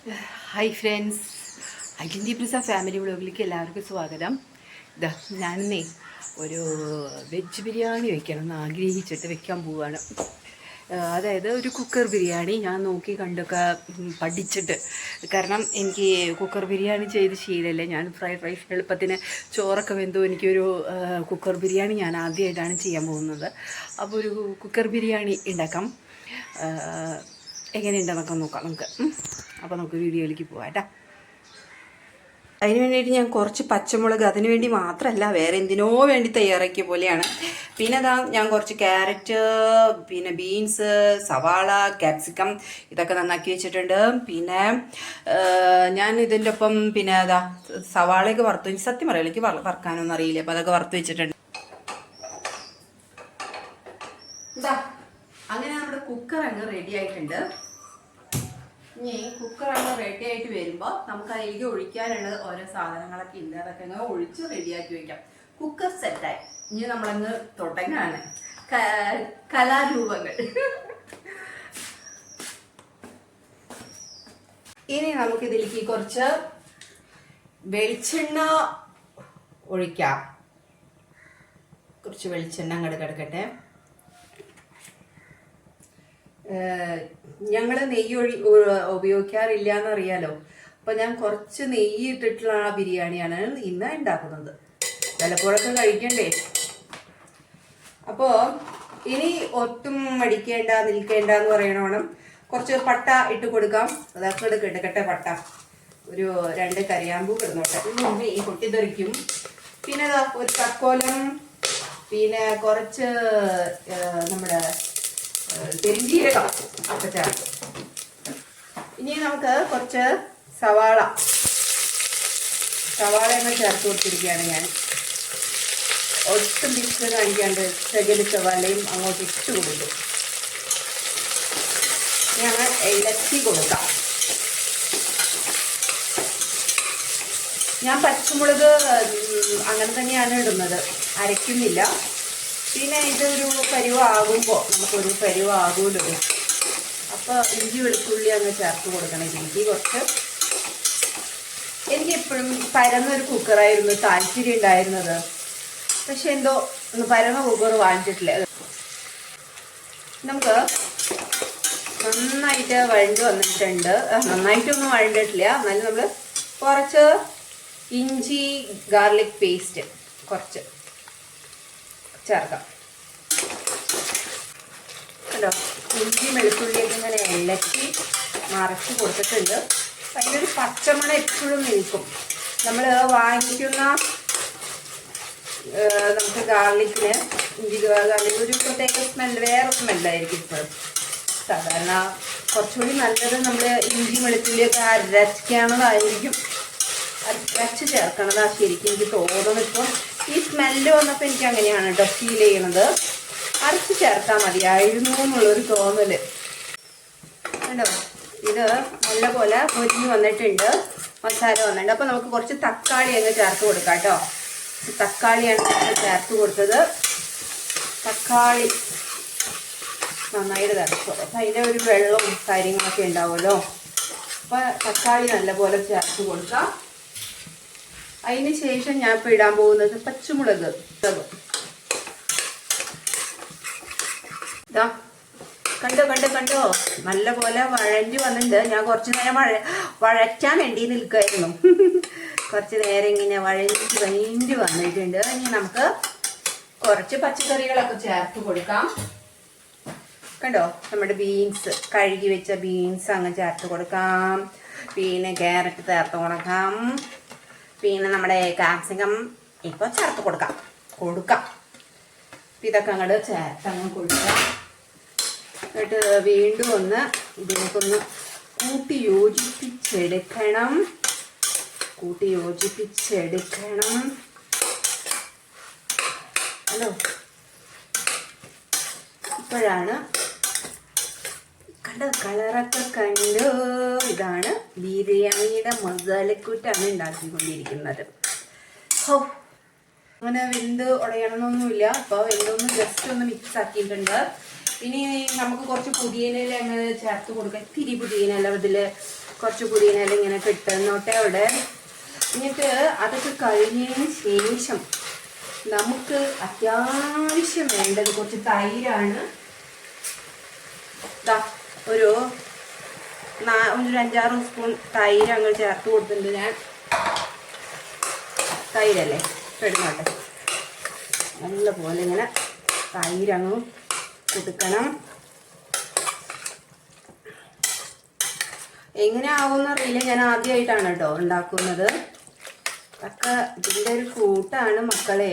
Hi friends ഐഡന്റി പ്രിസ family വ്ളോഗിലേക്ക് എല്ലാവർക്കും സ്വാഗതം. ഇതാ ഞാനെന്നേ ഒരു വെജ് ബിരിയാണി വെക്കണം എന്ന് ആഗ്രഹിച്ചിട്ട് വെക്കാൻ പോവുകയാണ് അതായത് ഒരു കുക്കർ ബിരിയാണി ഞാൻ നോക്കി കണ്ടൊക്കെ പഠിച്ചിട്ട്. കാരണം എനിക്ക് കുക്കർ ബിരിയാണി ചെയ്ത് ശീലമല്ലേ ഞാൻ ഫ്രൈഡ് റൈസ് എളുപ്പത്തിന് ചോറൊക്കെ വെന്തോ എനിക്കൊരു കുക്കർ ബിരിയാണി ഞാൻ ആദ്യമായിട്ടാണ് ചെയ്യാൻ പോകുന്നത്. അപ്പോൾ ഒരു കുക്കർ ബിരിയാണി ഉണ്ടാക്കാം. എങ്ങനെ നോക്കാം നമുക്ക്. അപ്പോൾ നമുക്ക് വീഡിയോയിലേക്ക് പോവാം കേട്ടോ. അതിന് വേണ്ടിയിട്ട് ഞാൻ കുറച്ച് പച്ചമുളക് അതിന് വേണ്ടി മാത്രമല്ല വേറെ എന്തിനോ വേണ്ടി തയ്യാറാക്കിയ പോലെയാണ്. പിന്നെ അതാ ഞാൻ കുറച്ച് ക്യാരറ്റ് പിന്നെ ബീൻസ് സവാള ക്യാപ്സിക്കം ഇതൊക്കെ നന്നാക്കി വെച്ചിട്ടുണ്ട്. പിന്നെ ഞാൻ ഇതിന്റെ ഒപ്പം പിന്നെ അതാ സവാളയൊക്കെ വറുത്ത് സത്യം പറയാം എനിക്ക് വറ- വറക്കാനൊന്നും അറിയില്ല അപ്പോൾ അതൊക്കെ വറുത്ത് വെച്ചിട്ടുണ്ട്. അങ്ങനെ നമ്മുടെ കുക്കർ അങ്ങ് റെഡി ആയിട്ടുണ്ട്. ഇനി കുക്കർ റെഡി ആയിട്ട് വരുമ്പോൾ നമുക്ക് അതിലേക്ക് ഒഴിക്കാനുള്ള ഓരോ സാധനങ്ങളൊക്കെ ഉണ്ട്. അതൊക്കെ അങ്ങ് ഒഴിച്ച് റെഡിയാക്കി വെക്കാം. കുക്കർ സെറ്റായി ഇനി നമ്മളങ്ങ് തുടങ്ങാണ്. കലാരൂപങ്ങൾ. ഇനി നമുക്ക് ഇതിലേക്ക് കുറച്ച് വെളിച്ചെണ്ണ ഒഴിക്കാം. കുറച്ച് വെളിച്ചെണ്ണ അങ്ങോട്ട് കിടക്കട്ടെ. ഞങ്ങൾ നെയ്യ് ഒഴി ഉപയോഗിക്കാറില്ല എന്നറിയാലോ അപ്പൊ ഞാൻ കുറച്ച് നെയ്യ് ഇട്ടിട്ടുള്ള ആ ബിരിയാണിയാണ് ഇന്ന് ഉണ്ടാക്കുന്നത് ചിലപ്പോഴൊക്കെ കഴിക്കണ്ടേ? അപ്പോൾ ഇനി ഒട്ടും മടിക്കേണ്ട നിൽക്കേണ്ട എന്ന് പറയണോണം. കുറച്ച് പട്ട ഇട്ട് കൊടുക്കാം. അതൊക്കെ എടുക്ക എടുക്കട്ടെ പട്ട. ഒരു രണ്ട് കരിയാമ്പൂ കിടന്നോട്ടെ. ഈ ഈ പൊട്ടിത്തെറിക്കും പിന്നെ ഒരു തക്കോലം. പിന്നെ കുറച്ച് നമ്മുടെ ആ, പെരുംജീരകം ഒക്കെ ചേർക്കും ഇനി നമുക്ക് കുറച്ച് സവാള. സവാള എന്ന് ചേർത്ത് കൊടുത്തിരിക്കുകയാണ് ഞാൻ. ഒട്ടും പിച്ച് കാണിക്കാണ്ട് ചകിരി സവാളയും അങ്ങോട്ട് ഇട്ട് കൊടുക്കും ഞങ്ങൾ ഇലക്കി കൊടുക്കാം. ഞാൻ പച്ചമുളക് അങ്ങനെ തന്നെയാണ് ഇടുന്നത്. അരയ്ക്കുന്നില്ല. പിന്നെ ഇതൊരു പരിവാകുമ്പോൾ നമുക്കൊരു പരിവാകുമല്ലോ അപ്പോൾ ഇഞ്ചി വെളുത്തുള്ളി അങ്ങ് ചേർത്ത് കൊടുക്കണം. ഇഞ്ചി കുറച്ച്. എനിക്ക് എപ്പോഴും പരന്നൊരു കുക്കറായിരുന്നു താല്പര്യം ഉണ്ടായിരുന്നത്. പക്ഷെ എന്തോ ഒന്ന് പരന്ന കുക്കർ വാങ്ങിച്ചിട്ടില്ല. നമുക്ക് നന്നായിട്ട് വഴണ്ട് വന്നിട്ടുണ്ട്. നന്നായിട്ടൊന്നും വഴണ്ടിട്ടില്ല. എന്നാലും നമ്മൾ കുറച്ച് ഇഞ്ചി ഗാർലിക് പേസ്റ്റ് കുറച്ച്. ചേർക്കാം. കേട്ടോ ഇഞ്ചി വെളുത്തുള്ളിയൊക്കെ ഇങ്ങനെ ഇളക്കി മറച്ച് കൊടുത്തിട്ടുണ്ട്. അതിനൊരു പച്ചമണം എപ്പോഴും നിൽക്കും. നമ്മൾ വാങ്ങിക്കുന്ന നമുക്ക് ഗാർലിക്കിന് ഇഞ്ചി ഗാർലിക് ഒരു പ്രത്യേക സ്മെൽ വേറെ സ്മെല്ലായിരിക്കും ഇപ്പോൾ സാധാരണ കുറച്ചുകൂടി നല്ലത് നമ്മൾ ഇഞ്ചി വെളുത്തുള്ളിയൊക്കെ അരയ്ക്കണതായിരിക്കും അരച്ച് ചേർക്കണതാ ശരിക്കും എനിക്ക് തോന്നുന്നു ഇപ്പോൾ ഈ സ്മെല്ല് വന്നപ്പോൾ എനിക്ക് അങ്ങനെയാണ് കേട്ടോ ഫീൽ ചെയ്യണത്. അരച്ച് ചേർത്താൽ മതിയായിരുന്നു എന്നുള്ളൊരു തോന്നൽ. കേട്ടോ ഇത് നല്ലപോലെ പൊരിഞ്ഞ് വന്നിട്ടുണ്ട്. മസാല വന്നിട്ടുണ്ട്. അപ്പോൾ നമുക്ക് കുറച്ച് തക്കാളി അങ്ങ് ചേർത്ത് കൊടുക്കാം കേട്ടോ തക്കാളിയാണ് ചേർത്ത് കൊടുത്തത്. തക്കാളി നന്നായിട്ട് തിരക്കും അപ്പം അതിന്റെ ഒരു വെള്ളവും കാര്യങ്ങളൊക്കെ ഉണ്ടാവുമല്ലോ. അപ്പോൾ തക്കാളി നല്ലപോലെ ചേർത്ത് കൊടുക്കാം. അതിന് ശേഷം ഞാൻ ഇപ്പോൾ ഇടാൻ പോകുന്നത് പച്ചമുളക്. കണ്ടോ കണ്ടോ കണ്ടോ? നല്ല പോലെ വഴഞ്ഞു വന്നിട്ടുണ്ട്. ഞാൻ കുറച്ച് നേരം വഴ വഴറ്റാൻ വേണ്ടി നിൽക്കുമായിരുന്നു കുറച്ച് നേരം ഇങ്ങനെ വഴഞ്ഞ് വഴഞ്ഞു വന്നിട്ടുണ്ട്. ഇനി നമുക്ക് കുറച്ച് പച്ചക്കറികളൊക്കെ ചേർത്ത് കൊടുക്കാം. കണ്ടോ? നമ്മുടെ ബീൻസ് കഴുകി വെച്ച ബീൻസ് അങ്ങ് ചേർത്ത് കൊടുക്കാം. പിന്നെ ക്യാരറ്റ് ചേർത്ത് കൊടുക്കാം. പിന്നെ നമ്മുടെ കാപ്സിക്കം ഇപ്പൊ ചേർത്ത് കൊടുക്കാം. കൊടുക്കാം. ഇതൊക്കെ അങ്ങോട്ട് ചേർത്ത് അങ്ങ് കൊടുക്കാം. എന്നിട്ട് വീണ്ടും ഒന്ന് ഇതിലേക്കൊന്ന് കൂട്ടി യോജിപ്പിച്ചെടുക്കണം. കൂട്ടി യോജിപ്പിച്ചെടുക്കണം. ഹലോ. ഇപ്പോഴാണ് കണ്ട? കളറൊക്കെ കണ്ടു? ഇതാണ് ബിരിയാണിയുടെ മസാലക്കൂട്ടാണ് ഉണ്ടാക്കിക്കൊണ്ടിരിക്കുന്നത്. ഹോ. അങ്ങനെ വെന്ത് ഉടയണമെന്നൊന്നുമില്ല അപ്പോൾ വെന്തൊന്ന് ജസ്റ്റ് ഒന്ന് മിക്സ് ആക്കിയിട്ടുണ്ട്. ഇനി നമുക്ക് കുറച്ച് പുതിയനയില അങ്ങ് ചേർത്ത് കൊടുക്കാം. ഇത്തിരി പുതിയനല്ല ഇതിൽ കുറച്ച് പുതിയനെല്ലാം ഇങ്ങനെ കിട്ടുന്നോട്ടെ അവിടെ. എന്നിട്ട് അതൊക്കെ കഴിഞ്ഞതിന് ശേഷം നമുക്ക് അത്യാവശ്യം വേണ്ടത് കുറച്ച് തൈരാണ്. ദാ ഒരു ഒരു അഞ്ചാറ് സ്പൂൺ തൈര് അങ്ങ് ചേർത്ത് കൊടുത്തിട്ടുണ്ട്. ഞാൻ തൈരല്ലേ? പെടുന്നോട്ടെ നല്ല പോലെ ഇങ്ങനെ തൈരങ്ങ് കൊടുക്കണം എങ്ങനെ അറിയില്ല. ഞാൻ ആദ്യമായിട്ടാണ് കേട്ടോ ഉണ്ടാക്കുന്നത്. അതൊക്കെ ഇതിന്റെ ഒരു കൂട്ടാണ് മക്കളെ.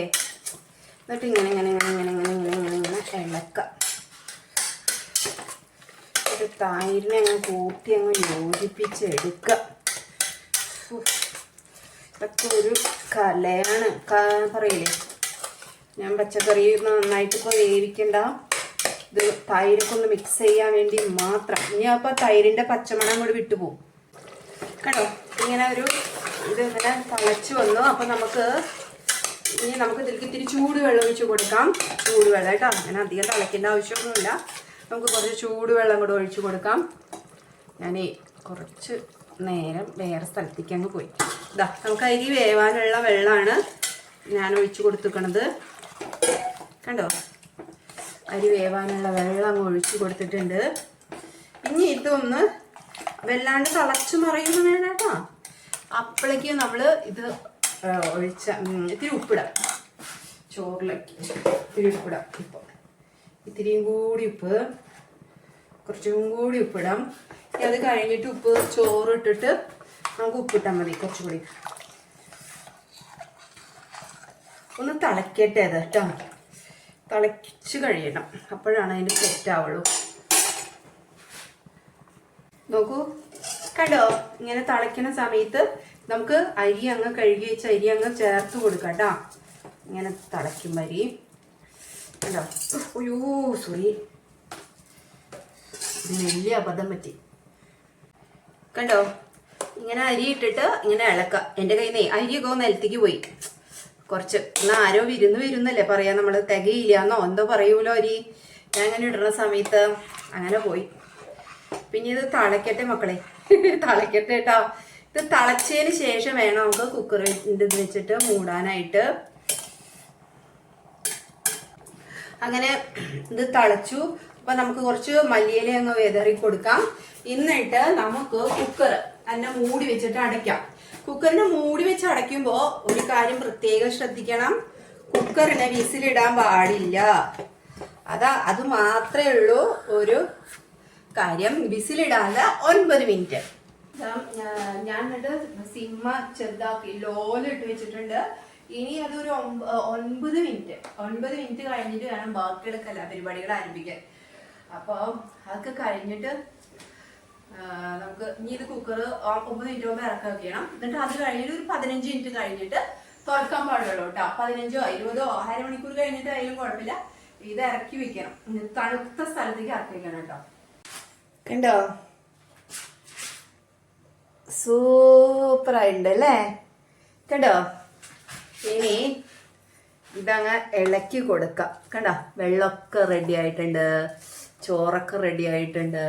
എന്നിട്ട് ഇങ്ങനെ ഇങ്ങനെ ഇങ്ങനെ ഇങ്ങനെ ഇങ്ങനെ ഇങ്ങനെ ഇങ്ങനെ ഇളക്കാം ഒരു തൈരിനെ അങ്ങ് കൂട്ടി അങ്ങ് യോജിപ്പിച്ചെടുക്കുക ഇതൊക്കെ ഒരു കലയാണ്. പറയില്ലേ? ഞാൻ പച്ചക്കറി നന്നായിട്ട് ഇപ്പോൾ വേവിക്കണ്ട. ഇത് തൈരൊക്കെ മിക്സ് ചെയ്യാൻ വേണ്ടി മാത്രം. ഇനി അപ്പോൾ തൈരിന്റെ പച്ചമണം കൂടി വിട്ടുപോകും കേട്ടോ? ഇങ്ങനെ ഒരു ഇത് ഇങ്ങനെ തിളച്ച് വന്നു. അപ്പോൾ നമുക്ക് ഇനി നമുക്ക് ഇതിലേക്ക് ഇത്തിരി ചൂടുവെള്ളം ഒഴിച്ച് കൊടുക്കാം. ചൂടുവെള്ളം കേട്ടോ. അങ്ങനെ അധികം തിളയ്ക്കേണ്ട ആവശ്യമൊന്നുമില്ല. നമുക്ക് കുറച്ച് ചൂടുവെള്ളം കൂടെ ഒഴിച്ചു കൊടുക്കാം. ഞാൻ കുറച്ച് നേരം വേറെ സ്ഥലത്തേക്ക് അങ്ങ് പോയി. ഇതാ നമുക്ക് അരി വേവാനുള്ള വെള്ളമാണ് ഞാൻ ഒഴിച്ചു കൊടുത്തിക്കണത് കണ്ടോ? അരി വേവാനുള്ള വെള്ളം അങ്ങ് ഒഴിച്ചു കൊടുത്തിട്ടുണ്ട്. ഇനി ഇതൊന്ന് വല്ലാണ്ട് തിളച്ചു മറിയുന്നു വേണ്ട കേട്ടോ. അപ്പോഴേക്കും നമ്മൾ ഇത് ഒഴിച്ച ഇത്തിരി ഉപ്പിടാം. ചോറിലേക്ക് ഇത്തിരി ഉപ്പിടാം ഇപ്പോൾ ഇത്തിരിയും കൂടി ഉപ്പ്. കുറച്ചും കൂടി ഉപ്പിടാം. അത് കഴിഞ്ഞിട്ട് ഉപ്പ് ചോറ് ഇട്ടിട്ട് നമുക്ക് ഉപ്പിട്ടാൽ മതി കുറച്ചുകൂടി ഒന്ന് തിളക്കട്ടെ അത് കേട്ടോ. തിളച്ച് കഴിയണം. അപ്പോഴാണ് അതിന് സെറ്റ് ആവുള്ളൂ. നോക്കൂ. കണ്ടോ? ഇങ്ങനെ തിളയ്ക്കുന്ന സമയത്ത് നമുക്ക് അരി അങ്ങ് കഴുകി വെച്ച അരി അങ്ങ് ചേർത്ത് കൊടുക്കാം കേട്ടോ. ഇങ്ങനെ തിളയ്ക്കും അരി. കണ്ടോ? അയ്യോ സോറി വലിയ അബദ്ധം പറ്റി. കണ്ടോ? ഇങ്ങനെ അരി ഇട്ടിട്ട് ഇങ്ങനെ ഇളക്ക. എന്റെ കയ്യിൽ നിന്നേ അരിയൊക്കെ ഒന്ന് നിലത്തേക്ക് പോയി. കുറച്ച്. എന്നാ ആരോ വിരുന്ന് വരുന്നല്ലേ പറയാ നമ്മൾ തികയില്ലാന്നോ? എന്തോ പറയൂലോ അരി? ഞാൻ അങ്ങനെ ഇടുന്ന സമയത്ത് അങ്ങനെ പോയി. പിന്നെ ഇത് തളയ്ക്കട്ടെ മക്കളെ. തളയ്ക്കട്ടെ കേട്ടോ ഇത് തളച്ചതിന് ശേഷം വേണം നമുക്ക് കുക്കർ ഇത് വെച്ചിട്ട് മൂടാനായിട്ട് അങ്ങനെ ഇത് തളച്ചു. അപ്പൊ നമുക്ക് കുറച്ച് മല്ലിയില അങ്ങ് വിതറി കൊടുക്കാം. എന്നിട്ട് നമുക്ക് കുക്കർ അതിനെ മൂടി വെച്ചിട്ട് അടയ്ക്കാം. കുക്കറിനെ മൂടി വെച്ച് അടയ്ക്കുമ്പോ ഒരു കാര്യം പ്രത്യേകം ശ്രദ്ധിക്കണം. കുക്കറിനെ വിസിലിടാൻ പാടില്ല. അതാ അത് മാത്രമേ ഉള്ളൂ ഒരു കാര്യം. വിസിലിടാതെ ഒൻപത് മിനിറ്റ്. ഞാൻ എന്നിട്ട് സിമ്മ ചെറുതാക്കി ലോലിട്ട് വെച്ചിട്ടുണ്ട്. ഇനി അതൊരു ഒൻപത് മിനിറ്റ്. ഒൻപത് മിനിറ്റ് കഴിഞ്ഞിട്ട് വേണം ബാക്കിയെടുക്കല്ല പരിപാടികൾ ആരംഭിക്കാൻ. അപ്പോൾ അതൊക്കെ കഴിഞ്ഞിട്ട് നമുക്ക് ഇനി ഇത് കുക്കർ ഒമ്പത് മിനിറ്റ് മുമ്പ് ഇറക്കാൻ ചെയ്യണം എന്നിട്ട് അത് കഴിഞ്ഞിട്ട് ഒരു പതിനഞ്ച് മിനിറ്റ് കഴിഞ്ഞിട്ട് തുറക്കാൻ പാടുള്ളൂ കേട്ടോ. പതിനഞ്ചോ ഇരുപതോ അരമണിക്കൂർ കഴിഞ്ഞിട്ട് അതിലും കുഴപ്പമില്ല. ഇത് ഇറക്കി വെക്കണം. തണുത്ത സ്ഥലത്തേക്ക് ഇറക്കി വെക്കണം കേട്ടോ. കണ്ടോ? സൂപ്പറായിട്ടുണ്ട് അല്ലേ? കണ്ടോ? ഇനി ഇതങ്ങ് ഇളക്കി കൊടുക്കാം. കണ്ട? വെള്ളമൊക്കെ റെഡി ആയിട്ടുണ്ട്. ചോറൊക്കെ റെഡി ആയിട്ടുണ്ട്.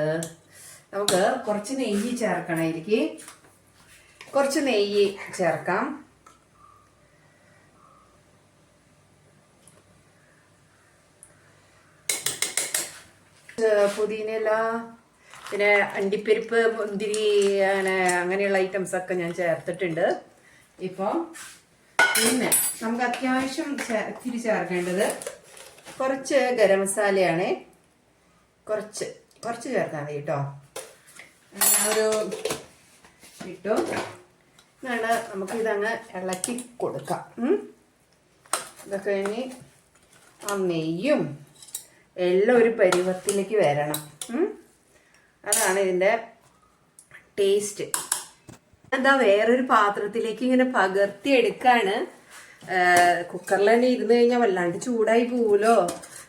നമുക്ക് കുറച്ച് നെയ്യ് ചേർക്കണം ഇതിലേക്ക് കുറച്ച് നെയ്യ് ചേർക്കാം. പുതിനയില പിന്നെ അണ്ടിപ്പരിപ്പ് മുന്തിരി അങ്ങനെ അങ്ങനെയുള്ള ഐറ്റംസ് ഒക്കെ ഞാൻ ചേർത്തിട്ടുണ്ട്. ഇപ്പം പിന്നെ നമുക്ക് അത്യാവശ്യം ഇത്തിരി ചേർക്കേണ്ടത് കുറച്ച് ഗരം മസാലയാണ്. കുറച്ച് കുറച്ച് ചേർത്താൽ മതി കേട്ടോ. ഒരു ഇട്ടു. എന്നാണ് നമുക്കിതങ്ങ് ഇളക്കി കൊടുക്കാം. ഇതൊക്കെ കഴിഞ്ഞ് ആ നെയ്യും എല്ലാം ഒരു പരുവത്തിലേക്ക് വരണം. അതാണ് ഇതിന്റെ ടേസ്റ്റ്. എന്താ വേറൊരു പാത്രത്തിലേക്ക് ഇങ്ങനെ പകർത്തി എടുക്കാണ്. കുക്കറിൽ തന്നെ ഇരുന്ന് കഴിഞ്ഞാൽ വല്ലാണ്ട് ചൂടായി പോവുമല്ലോ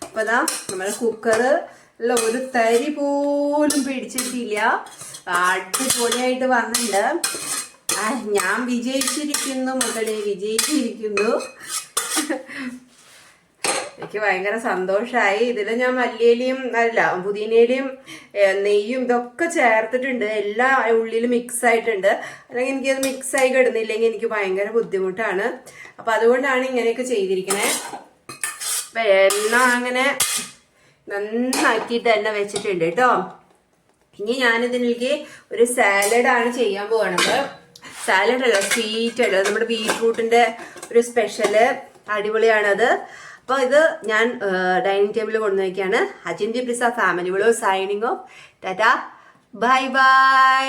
അപ്പൊ അതാ നമ്മുടെ കുക്കറിൽ ഒരു തരി പോലും പിടിച്ചിട്ടില്ല. അടിപൊളിയായിട്ട് വന്നിട്ടുണ്ട് ഞാൻ വിജയിച്ചിരിക്കുന്നു മക്കളെ വിജയിച്ചിരിക്കുന്നു. എനിക്ക് ഭയങ്കര സന്തോഷമായി ഇതിൽ ഞാൻ മല്ലിയിലയും അല്ല പുതിനയിലയും നെയ്യും ഇതൊക്കെ ചേർത്തിട്ടുണ്ട്. എല്ലാം ഉള്ളിൽ മിക്സ് ആയിട്ടുണ്ട്. അല്ലെങ്കിൽ എനിക്കത് മിക്സ് ആയി കിടന്നില്ലെങ്കിൽ എനിക്ക് ഭയങ്കര ബുദ്ധിമുട്ടാണ്. അപ്പോൾ അതുകൊണ്ടാണ് ഇങ്ങനെയൊക്കെ ചെയ്തിരിക്കണേ. അപ്പം എണ്ണ അങ്ങനെ നന്നാക്കിയിട്ട് തന്നെ വെച്ചിട്ടുണ്ട് കേട്ടോ. ഇനി ഞാനിതിലേക്ക് ഒരു സാലഡാണ് ചെയ്യാൻ പോകുന്നത് സാലഡ് അല്ല സ്വീറ്റ് അല്ല. നമ്മുടെ ബീറ്റ്റൂട്ടിന്റെ ഒരു സ്പെഷ്യൽ അടിപൊളിയാണത്. അപ്പോൾ ഇത് ഞാൻ ഡൈനിങ് ടേബിളിൽ കൊണ്ടുവയ്ക്കാണ് അജിൻജി പ്രിസ family vlog signing off tata. Bye bye.